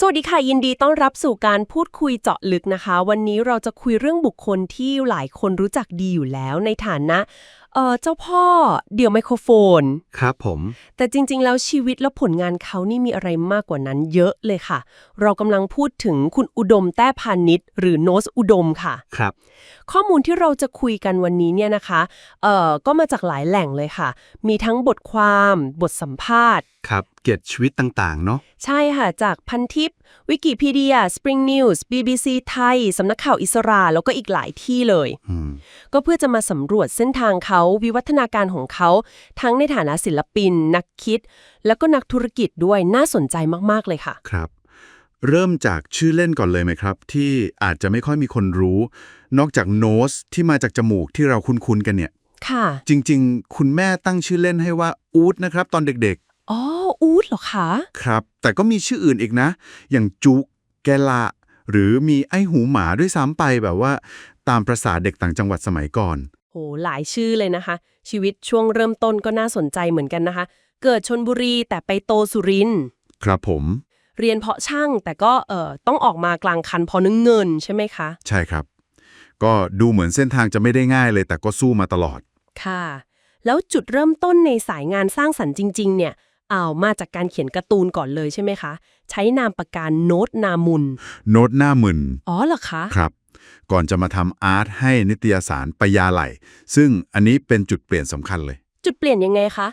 สวัสดีค่ะ ยินดีต้อนรับสู่การพูดคุยเจาะลึกนะคะ วันนี้เราจะคุยเรื่องบุคคลที่หลายคนรู้จักดีอยู่แล้วในฐานะเอ่อเจ้าพ่อเดี่ยวไมโครโฟน ครับผม แต่จริง ๆ แล้วชีวิตและผลงานเขานี่มีอะไรมากกว่านั้นเยอะเลยค่ะ เรากำลังพูดถึงคุณอุดมแต้พานิชหรือโนสอุดมค่ะ ครับ ข้อมูลที่เราจะคุยกันวันนี้เนี่ยนะคะเอ่อก็มาจากหลายแหล่งเลยค่ะ มีทั้งบทความ บทสัมภาษณ์ ครับ เกียรติชีวิตต่างๆ เนาะ ใช่ค่ะ จากพันทิปวิกิพีเดีย Spring News BBC ไทยสำนักข่าวอิสราแล้วก็อีกหลายที่เลย อืม ก็เพื่อจะมาสำรวจเส้นทางเขาวิวัฒนาการของเขา ทั้งในฐานะศิลปิน นักคิด แล้วก็นักธุรกิจด้วยน่าสนใจมาก ๆ เลยค่ะ ครับ เริ่มจากชื่อเล่นก่อนเลยไหมครับ ที่อาจจะไม่ค่อยมีคนรู้ นอกจากโนสที่มาจากจมูกที่เราคุ้นๆกันเนี่ย ค่ะ จริง ๆ คุณแม่ตั้งชื่อเล่นให้ว่าอูดนะครับ ตอนเด็กอ๋ออูดเหรอคะๆ ครับ แต่ก็มีชื่ออื่นอีกนะ อย่างจุกแกละ หรือมีไอหูหมาด้วยซ้ำไปแบบว่า ตามประษาเด็กต่างจังหวัดสมัยก่อนโหหลายชื่อเลยนะคะ ชีวิตช่วงเริ่มต้นก็น่าสนใจเหมือนกันนะคะ เกิดชนบุรีแต่ไปโตสุรินทร์ครับผม เรียนเพาะช่างแต่ก็เอ่อต้องออกมากลางคันเพอนึงเงินใช่ไหมคะ ใช่ครับ ก็ดูเหมือนเส้นทางจะไม่ได้ง่ายเลย แต่ก็สู้มาตลอด ค่ะ แล้วจุดเริ่มต้นในสายงานสร้างสรรค์จริง ๆ เนี่ยอ้าวมาจากการเขียนการ์ตูนก่อนเลยใช่ไหมคะ ใช้นามปากกาโน้ตนามุน โน้ตหน้ามึนอ๋อเหรอคะ ครับ ก่อนจะมาทำอาร์ตให้นิตยสารปยาไหล ซึ่งอันนี้เป็นจุดเปลี่ยนสำคัญเลย จุดเปลี่ยนยังไงคะ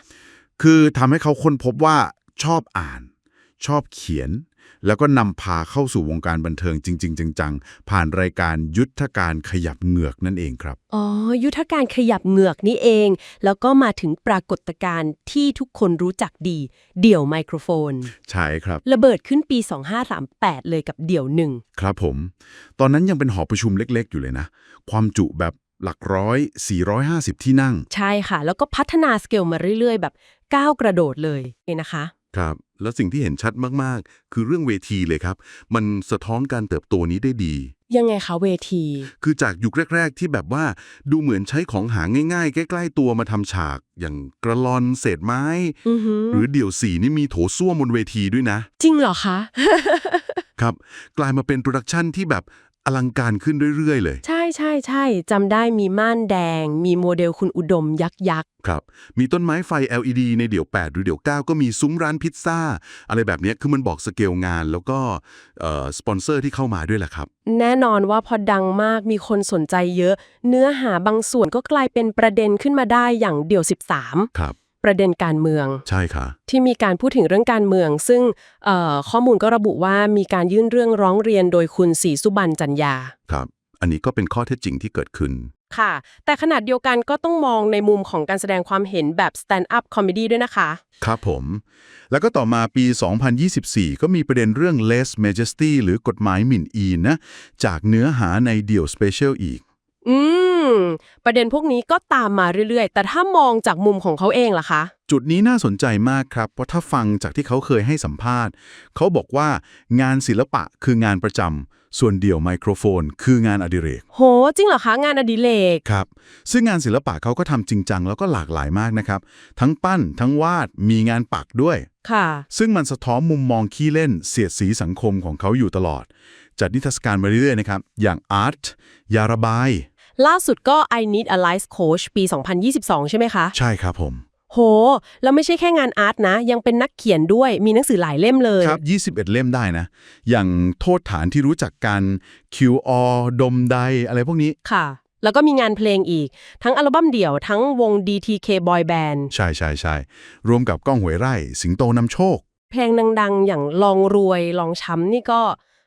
คือทำให้เขาค้นพบว่าชอบอ่าน ชอบเขียน แล้วก็นำพาเข้าสู่วงการบันเทิงจริง ๆ จังๆ ผ่านรายการยุทธการขยับเหงือกนั่นเองครับ อ๋อ ยุทธการขยับเหงือกนี่เอง แล้วก็มาถึงปรากฏการณ์ที่ทุกคนรู้จักดี เดี่ยวไมโครโฟน ใช่ครับ ระเบิดขึ้นปี 2538 เลยกับเดี่ยวหนึ่ง ครับผม ตอนนั้นยังเป็นหอประชุมเล็ก ๆ อยู่เลยนะ ความจุแบบหลักร้อย 450 ที่นั่ง ใช่ค่ะ แล้วก็พัฒนาสเกลมาเรื่อยๆ แบบก้าวกระโดดเลยเองนะคะ ครับ แล้วสิ่งที่เห็นชัดมากๆ คือเรื่องเวทีเลยครับ มันสะท้อนการเติบโตนี้ได้ดี ยังไงคะเวที คือจากยุคแรก ๆ ที่แบบว่าดูเหมือนใช้ของหาง่ายๆ ใกล้ ๆ ตัวมาทำฉาก อย่างกระลอนเศษไม้ อือหือหรือเดี่ยวสีนี่มีโถส้วมบนเวทีด้วยนะ จริงเหรอคะ ครับ กลายมาเป็นโปรดักชันที่แบบอลังการขึ้นเรื่อย ๆ เลย ใช่ ใช่ใช่จำได้มีม่านแดง มีโมเดลคุณอุดมยักษ์ยักษ์ครับ มีต้นไม้ไฟ LED ในเดี่ยว 8 หรือเดี่ยว 9 ก็มีซุ้มร้านพิซซ่า อะไรแบบเนี้ยคือมันบอกสเกลงานแล้วก็เอ่อสปอนเซอร์ที่เข้ามาด้วยแหละครับ แน่นอนว่าพอดังมากมีคนสนใจเยอะ เนื้อหาบางส่วนก็กลายเป็นประเด็นขึ้นมาได้อย่างเดี่ยว 13 ครับประเด็นการเมืองใช่ค่ะที่มีการพูดถึงเรื่องการเมือง ซึ่งเอ่อข้อมูลก็ระบุว่ามีการยื่นเรื่องร้องเรียนโดยคุณศรีสุบรรณจันยาครับ อันนี้ก็เป็นข้อเท็จจริงที่เกิดขึ้น ค่ะ แต่ขนาดเดียวกันก็ต้องมองในมุมของการแสดงความเห็นแบบ stand up comedy ด้วยนะคะ ครับผม แล้วก็ต่อมาปี 2024 ก็มีประเด็นเรื่อง less majesty หรือกฎหมายหมิ่นอีนนะ จากเนื้อหาในเดี่ยว special อีก อื ม ประเด็นพวกนี้ก็ตามมาเรื่อยๆ แต่ถ้ามองจากมุมของเขาเองล่ะคะ จุดนี้น่าสนใจมากครับ เพราะถ้าฟังจากที่เขาเคยให้สัมภาษณ์ เขาบอกว่างานศิลปะคืองานประจำ ส่วนเดี่ยวไมโครโฟน คืองานอดิเรก โห จริงเหรอคะ งานอดิเรก ครับ ซึ่งงานศิลปะเขาก็ทำจริงจังแล้วก็หลากหลายมากนะครับ ทั้งปั้น ทั้งวาด มีงานปักด้วย ค่ะ ซึ่งมันสะท้อนมุมมองขี้เล่น เสียดสีสังคมของเขาอยู่ตลอด จัดนิทรรศการมาเรื่อยๆนะครับ อย่างอาร์ต ยาระบาย ล่าสุดก็ I Need a Life Coach ปี 2022 ใช่ไหมคะ ใช่ครับผม โห แล้วไม่ใช่แค่งานอาร์ตนะ ยังเป็นนักเขียนด้วยมีหนังสือหลายเล่มเลย ครับ 21 เล่มได้นะ อย่างโทษฐานที่รู้จักกัน QR ดมใดอะไรพวกนี้ ค่ะ แล้วก็มีงานเพลงอีก ทั้งอัลบั้มเดี่ยวทั้งวง DTK Boy Band ใช่ใช่ใช่รวมกับก้องหวยไร่ สิงโตนำโชค เพลงดังๆ อย่างลองรวยลองช้ำนี่ก็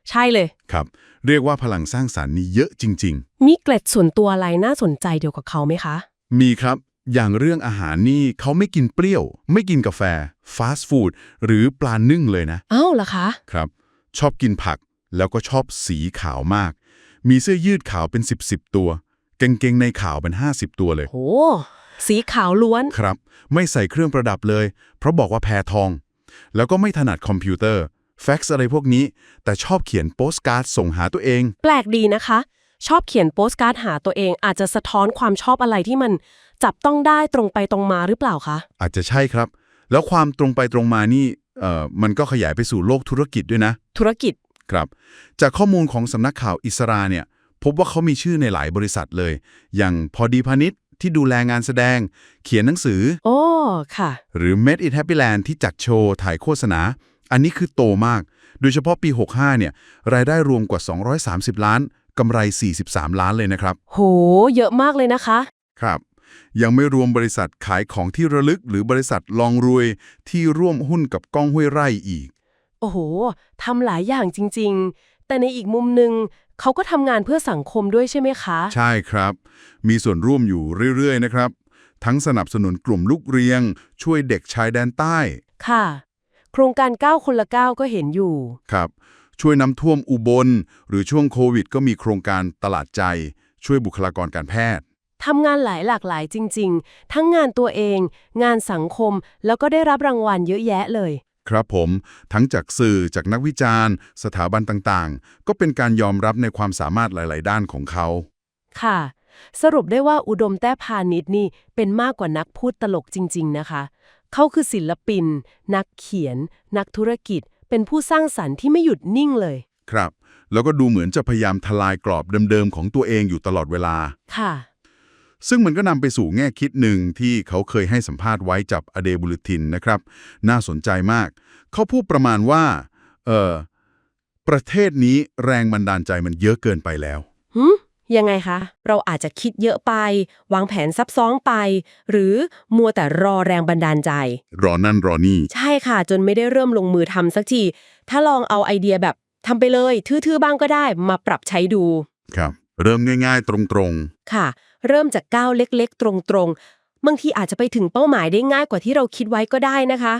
ใช่เลย ครับ เรียกว่าพลังสร้างสารรค์นี่เยอะจริง มีเกล็ดส่วนตัวอะไรน่าสนใจเดียวกับเขาไหมคะ ๆ มีครับ อย่างเรื่องอาหารนี่เขาไม่กินเปรี้ยว ไม่กินกาแฟ ฟาสต์ฟู้ดหรือปลานึ่งเลยนะอ้าวเหรอคะ ครับ ชอบกินผักแล้วก็ชอบสีขาวมาก มีเสื้อยืดขาวเป็น 10 10ตัวกางเกงในขาวเป็น 50 ตัวเลย โห สีขาวล้วน ครับ ไม่ใส่เครื่องประดับเลย เพราะบอกว่าแพ้ทอง แล้วก็ไม่ถนัดคอมพิวเตอร์ แฟกซ์อะไรพวกนี้ แต่ชอบเขียนโปสการ์ดส่งหาตัวเอง แปลกดีนะคะ ชอบเขียนโปสการ์ดหาตัวเอง อาจจะสะท้อนความชอบอะไรที่มันจับต้องได้ตรงไปตรงมาหรือเปล่าคะ อาจจะใช่ครับ แล้วความตรงไปตรงมานี่เอ่อมันก็ขยายไปสู่โลกธุรกิจด้วยนะ ธุรกิจ ครับ จากข้อมูลของสำนักข่าวอิสราเนี่ย พบว่าเขามีชื่อในหลายบริษัทเลย อย่างพอดีพาณิชย์ที่ดูแลงานแสดง เขียนหนังสือ โอ้ ค่ะ หรือ Made in Happy Land ที่จัดโชว์ ถ่ายโฆษณา อันนี้คือโตมาก โดยเฉพาะปี 65 เนี่ย รายได้รวมกว่า 230 ล้าน กำไร 43 ล้านเลยนะครับ โห เยอะมากเลยนะคะ ครับ ยังไม่รวมบริษัทขายของที่ระลึก หรือบริษัทลองรวยที่ร่วมหุ้นกับก้องห้วยไร่อีก โอ้โห ทำหลายอย่างจริง ๆ แต่ในอีกมุมหนึ่งเขาก็ทำงานเพื่อสังคมด้วยใช่ไหมคะ ใช่ครับ มีส่วนร่วมอยู่เรื่อย ๆ นะครับ ทั้งสนับสนุนกลุ่มลูกเรียง ช่วยเด็กชายแดนใต้ ค่ะ โครงการ 9 คนละ 9 ก็เห็นอยู่ ครับ ช่วยน้ำท่วมอุบล หรือช่วงโควิด ก็มีโครงการตลาดใจ ช่วยบุคลากรการแพทย์ ทำงานหลายหลากหลายจริง ๆ ทั้งงานตัวเอง งานสังคม แล้วก็ได้รับรางวัลเยอะแยะเลย ครับผมทั้งจากสื่อจากนักวิจารณ์ สถาบันต่างๆ ก็เป็นการยอมรับในความสามารถหลาย ๆ ด้านของเขา ค่ะ สรุปได้ว่าอุดมแต้พาณิชย์นี่เป็นมากกว่านักพูดตลกจริง ๆ นะคะ เขาคือศิลปิน นักเขียน นักธุรกิจ เป็นผู้สร้างสรรค์ที่ไม่หยุดนิ่งเลย ครับ แล้วก็ดูเหมือนจะพยายามทลายกรอบเดิมๆของตัวเองอยู่ตลอดเวลา ค่ะ ซึ่งมันก็นำไปสู่แง่คิดหนึ่งที่เขาเคยให้สัมภาษณ์ไว้จับอเดบุลตินนะครับ น่าสนใจมาก เขาพูดประมาณว่า เออประเทศนี้แรงบันดาลใจมันเยอะเกินไปแล้ว หืม ยังไงคะ เราอาจจะคิดเยอะไป วางแผนซับซ้อนไป หรือมัวแต่รอแรงบันดาลใจ รอนั่นรอนี่ ใช่ค่ะ จนไม่ได้เริ่มลงมือทำสักที ถ้าลองเอาไอเดียแบบทำไปเลย ทื่อๆบ้างก็ได้ มาปรับใช้ดู ครับ เริ่มง่าย ๆ ตรงค่ะ เริ่มจากก้าวเล็กๆ ตรงๆ บางทีอาจจะไปถึงเป้าหมายได้ง่ายกว่าที่เราคิดไว้ก็ได้นะคะ